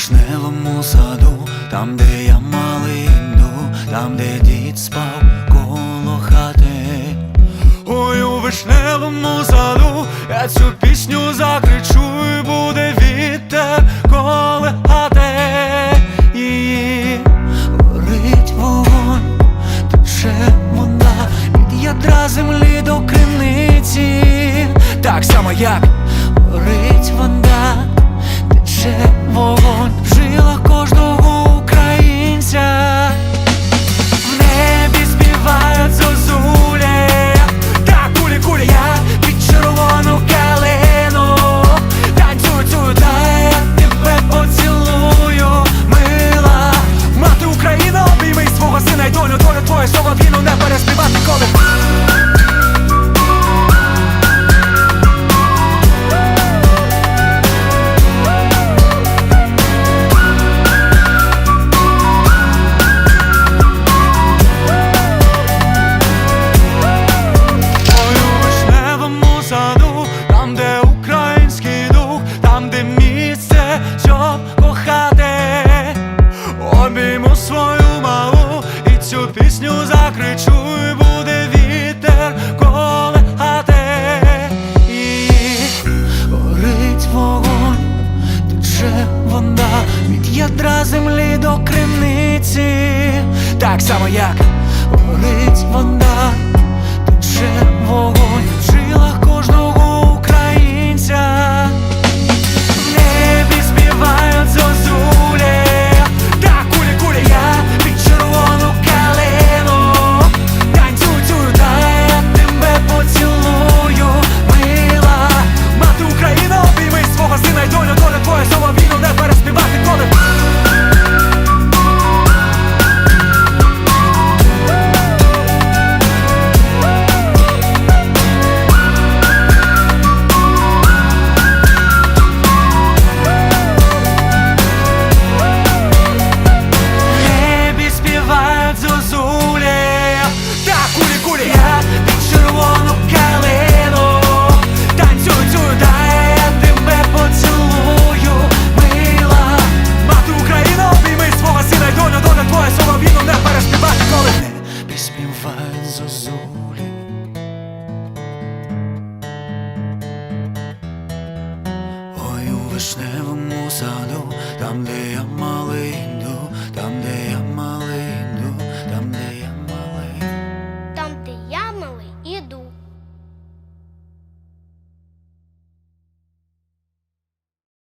вишневому саду, там, де я малий йду, там, де дід спав коло хати. Ой, у вишневому саду я цю пісню закричу, і буде вітер колихати її. Горить вогонь, тече вода ядра землі до криниці. Так само як горить вода, тече вогонь в кожного українця. В небі співають зозулі. Та кулі кулі я під червону калину. Танцюю, цю, та я тебе поцілую, мила Мати Україна, обійми свого сина й долю, долю твою солов'їну не переспівати коли місце, щоб кохати, обійму свою малу і цю пісню закричу, і буде вітер колихати її. Горить вогонь, тече вода від ядра землі до криниці, так само як горить вода, співають зозулі Ой, у вишневому саду, там, де я малий.